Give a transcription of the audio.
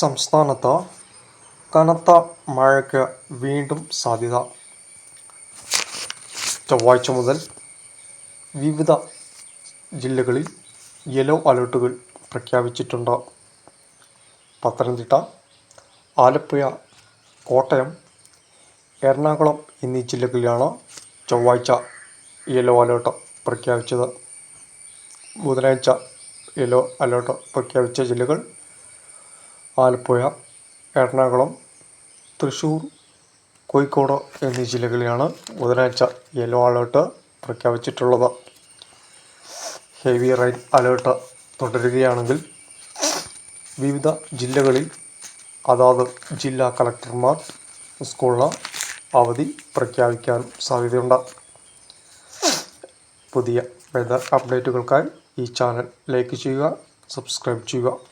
സംസ്ഥാനത്ത് കനത്ത മഴയ്ക്ക് വീണ്ടും സാധ്യത. ചൊവ്വാഴ്ച മുതൽ വിവിധ ജില്ലകളിൽ യെല്ലോ അലേർട്ടുകൾ പ്രഖ്യാപിച്ചിട്ടുണ്ട്. പത്തനംതിട്ട ആലപ്പുഴ കോട്ടയം എറണാകുളം എന്നീ ജില്ലകളിലാണ് ചൊവ്വാഴ്ച യെല്ലോ അലേർട്ട് പ്രഖ്യാപിച്ചത്. ബുധനാഴ്ച യെല്ലോ അലേർട്ട് പ്രഖ്യാപിച്ച ജില്ലകൾ ആലപ്പുഴ എറണാകുളം തൃശ്ശൂർ കോഴിക്കോട് എന്നീ ജില്ലകളിലാണ് ബുധനാഴ്ച യെല്ലോ അലേർട്ട് പ്രഖ്യാപിച്ചിട്ടുള്ളത്. ഹെവി റെയിൻ അലേർട്ട് തുടരുകയാണെങ്കിൽ വിവിധ ജില്ലകളിൽ അതാത് ജില്ലാ കളക്ടർമാർ സ്കൂളിന് അവധി പ്രഖ്യാപിക്കാനും സാധ്യതയുണ്ട്. പുതിയ വെതർ അപ്ഡേറ്റുകൾക്കായി ഈ ചാനൽ ലൈക്ക് ചെയ്യുക സബ്സ്ക്രൈബ് ചെയ്യുക.